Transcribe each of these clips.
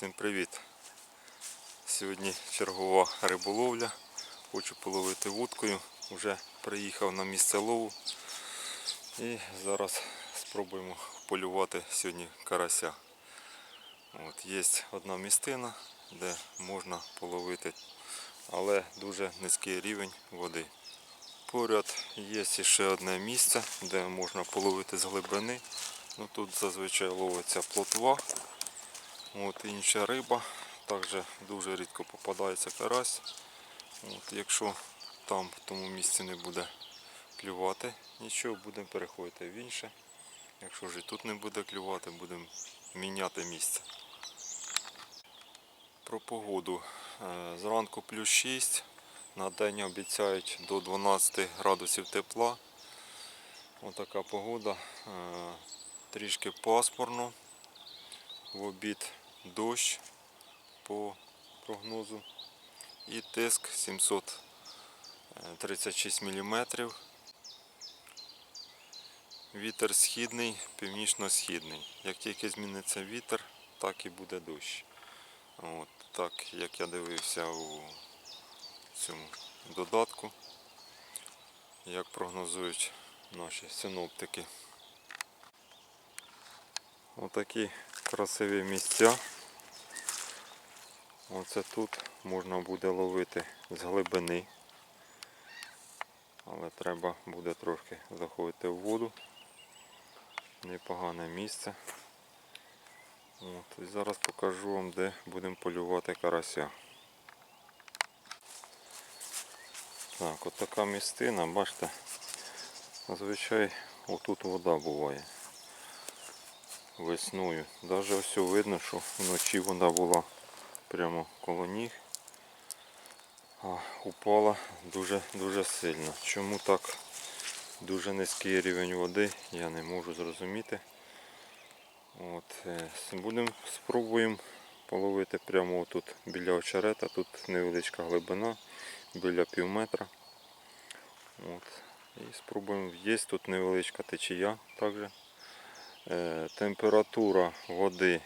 Всім привіт! Сьогодні чергова риболовля. Хочу половити вудкою. Вже приїхав на місце лову. І зараз спробуємо полювати сьогодні карася. От, є одна містина, де можна половити, але дуже низький рівень води. Поряд є ще одне місце, де можна половити з глибини. Ну, тут зазвичай ловиться плотва. От інша риба. Також дуже рідко попадається карась. От, якщо там в тому місці не буде клювати, нічого, будемо переходити в інше. Якщо ж і тут не буде клювати, будемо міняти місце. Про погоду. Е, Зранку плюс 6, на день обіцяють до 12 градусів тепла. Отака погода. Е, Трішки пасмурно. В обід дощ по прогнозу. І тиск 736 мм. Вітер східний, північно-східний. Як тільки зміниться вітер, так і буде дощ. От, так як я дивився у цьому додатку, як прогнозують наші синоптики. Отакі красиві місця. Оце тут можна буде ловити з глибини. Але треба буде трошки заходити в воду. Непогане місце. От, і зараз покажу вам, де будемо полювати карася. Так, от така містина, бачите, зазвичай отут вода буває весною. Навіть ось видно, що вночі вода була прямо коло ніг. А упала дуже дуже сильно. Чому так дуже низький рівень води, я не можу зрозуміти. От, е, будемо спробуємо половити прямо тут біля очерета. Тут невеличка глибина, біля пів метра. От. І спробуємо. Є тут невеличка течія також. Е, Температура води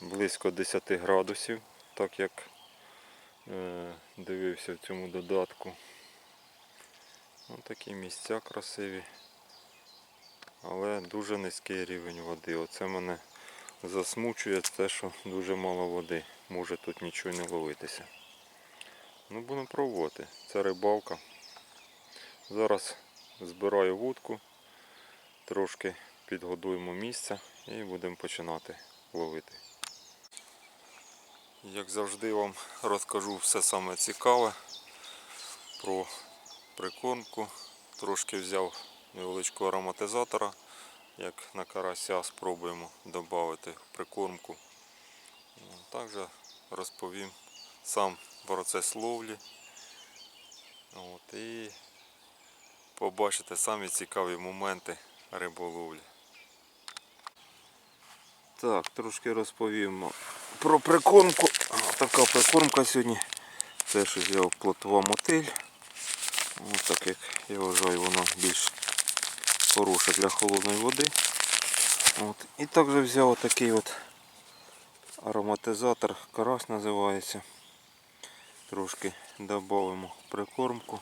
близько 10 градусів, так як е, дивився в цьому додатку. Ось такі місця красиві, але дуже низький рівень води. Оце мене засмучує те, що дуже мало води. Може тут нічого не ловитися. Ну будемо пробувати. Це рибалка. Зараз збираю вудку, трошки підгодуємо місце і будемо починати ловити. Як завжди вам розкажу все саме цікаве про прикормку. Трошки взяв невеличкого ароматизатора, як на карася спробуємо додати в прикормку. Також розповім сам процес ловлі. От, і побачите самі цікаві моменти риболовлі. Так, трошки розповімо про прикормку. Така прикормка сьогодні. Теж взяв плотова мотиль. Ось так як я вважаю, вона більш хороша для холодної води. От. І також взяв отакий от ароматизатор, карась називається. Трошки додамо прикормку.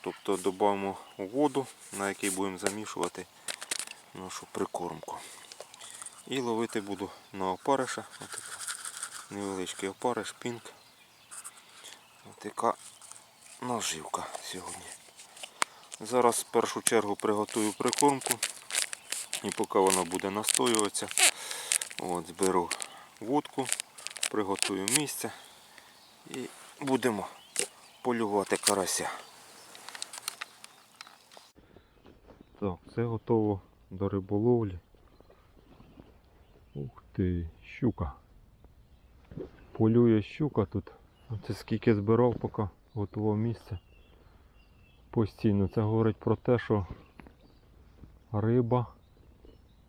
Тобто додамо воду, на якій будемо замішувати нашу прикормку. І ловити буду на опариша. Отака невеличкий опариш, пінк. Отака наживка сьогодні. Зараз в першу чергу приготую прикормку. І поки вона буде настоюватися, от, зберу вудку, приготую місце і будемо полювати карася. Так, все готово до риболовлі. Ти, щука. Полює щука тут. Оце скільки збирав, поки готував місце. Постійно це говорить про те, що риба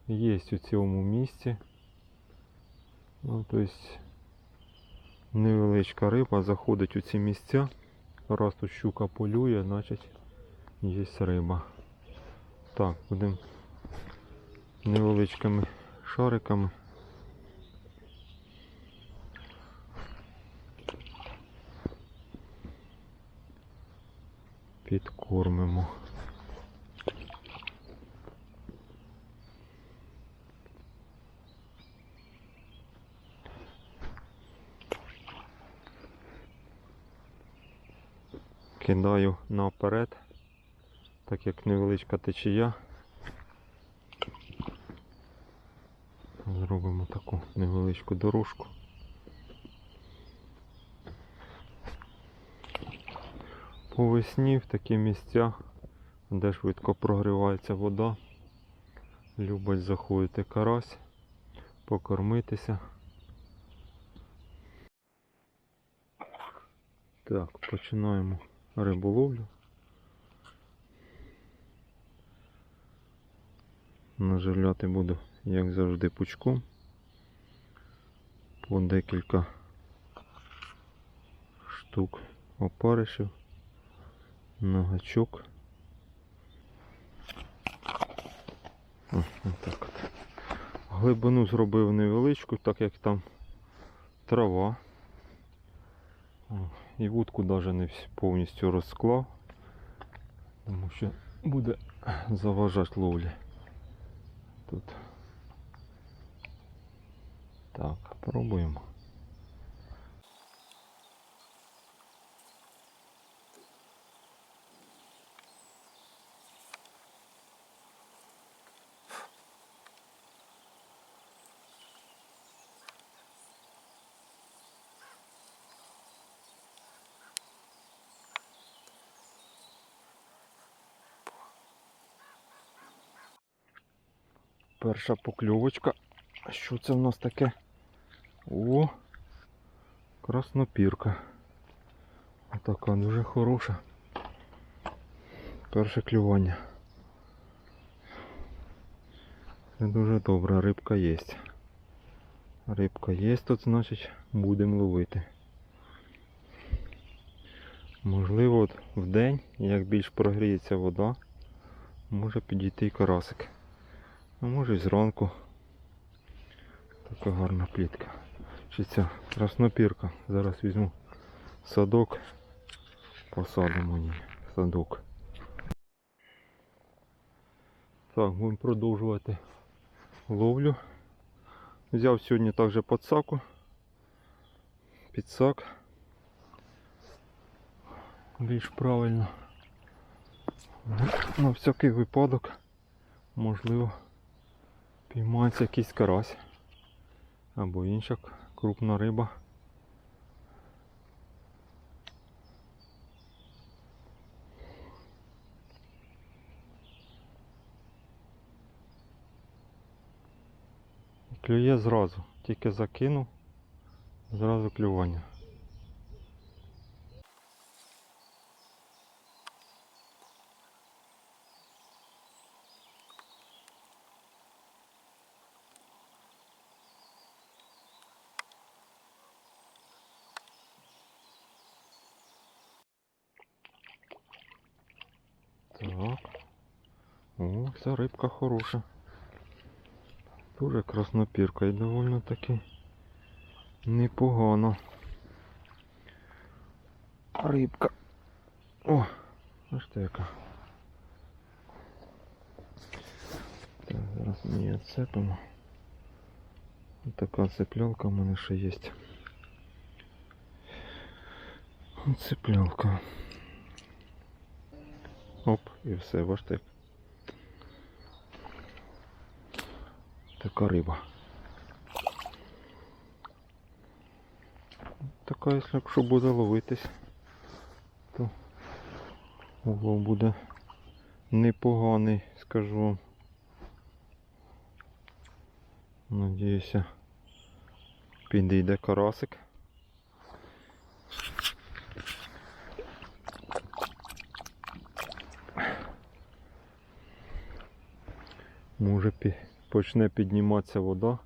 є у цьому місці. Ну, тобто невеличка риба заходить у ці місця. Раз тут щука полює, значить є риба. Так, будемо невеличкими шариками підкормимо. Кидаю наперед, так як невеличка течія. Зробимо таку невеличку дорожку. По весні в такі місця, де швидко прогрівається вода, любить заходити карась, покормитися. Так, починаємо риболовлю. Наживляти буду, як завжди, пучком. По декілька штук опаришів на гачок. О, отак от. Глибину зробив невеличку, так як там трава. О, І вудку навіть не повністю розклав, тому що буде заважати ловлі. Тут. Так, пробуємо. Перша покльовочка. Що це в нас таке? О! Краснопірка. Отака дуже хороша. Перше клювання. Це дуже добре, рибка є. Рибка є тут, значить будемо ловити. Можливо, в день, як більш прогріється вода, може підійти і карасик. А може і зранку. Така гарна плітка. Чи ця краснопірка. Зараз візьму садок. Посадимо її. Садок. Так, будемо продовжувати ловлю. Взяв сьогодні також подсаку. Підсак. Більш правильно. Ну, На всякий випадок. Можливо піймається якийсь карась або інша крупна риба. Клює зразу, тільки закинув, зразу клювання. Так. О, ця рибка хороша. Дуже краснопірка і доволі таки непогано. Рибка. О, аж ти яка. Так, зараз ми її відцепимо. Така цеплялка в мене ще є. Цеплялка. Оп, і все, бачите. Така риба. Така, якщо- буде ловитись, то улов буде непоганий, скажу вам. Надіюся, підійде карасик. Може почне підніматися вода,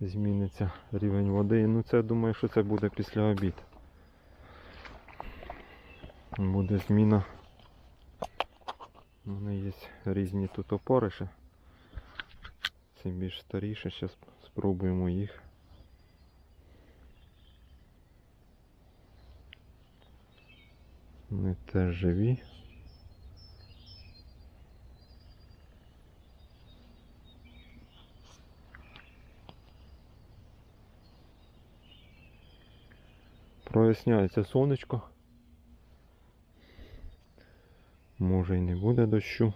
зміниться рівень води. Ну це думаю, що це буде після обід. Буде зміна. У мене є різні тут опариші. Це більш старіше, зараз спробуємо їх. Вони теж живі. Проясняється сонечко. Може і не буде дощу.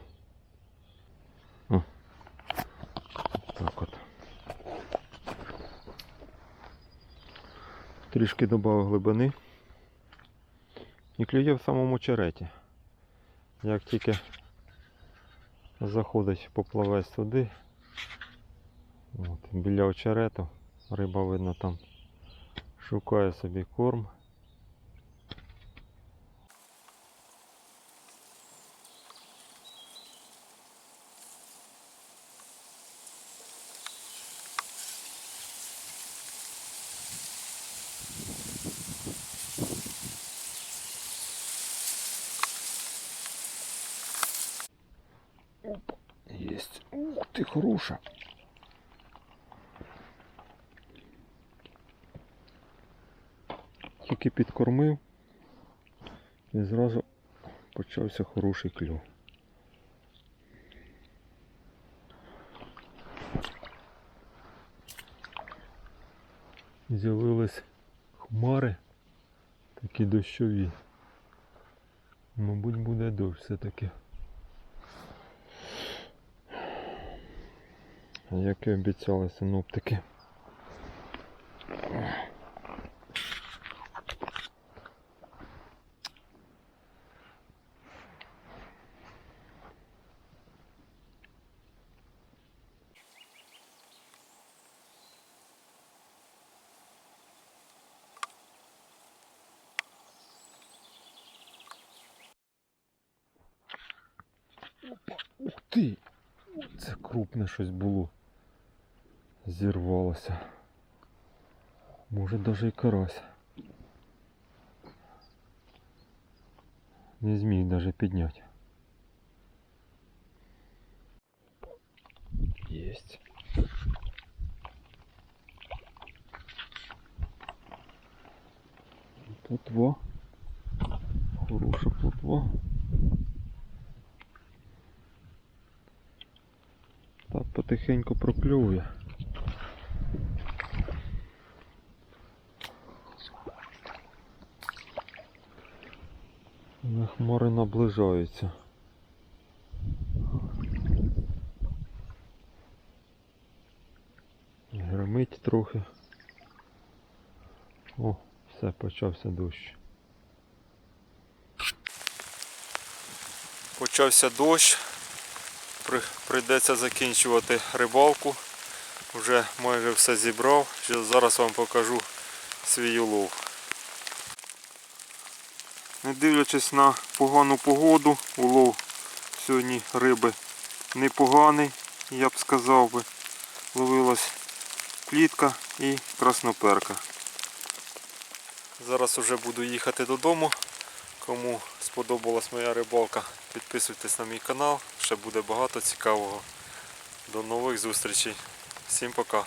О. Так от. Трішки додав глибини. І клює в самому череті. Як тільки заходить поплавець туди, от, біля очерету, риба видно там шукає собі корм. Есть. Ух ты, хороша. Тільки підкормив і зразу почався хороший клюв. З'явились хмари такі дощові. Мабуть, буде дощ все-таки. Як і обіцяли синоптики. ти! Це крупне щось було. Зірвалося. Може даже і карась. Не зміг даже підняти. Єсть. Потихеньку прокльовує. Хмари наближаються. Гримить трохи. О, все, почався дощ. Почався дощ. При- Прийдеться закінчувати рибалку. Вже майже все зібрав. Зараз вам покажу свій улов. Не дивлячись на погану погоду, улов сьогодні риби непоганий, я б сказав би. Ловилась плітка і красноперка. Зараз вже буду їхати додому. Кому сподобалась моя рибалка, підписуйтесь на мій канал, ще буде багато цікавого. До нових зустрічей. Всім пока.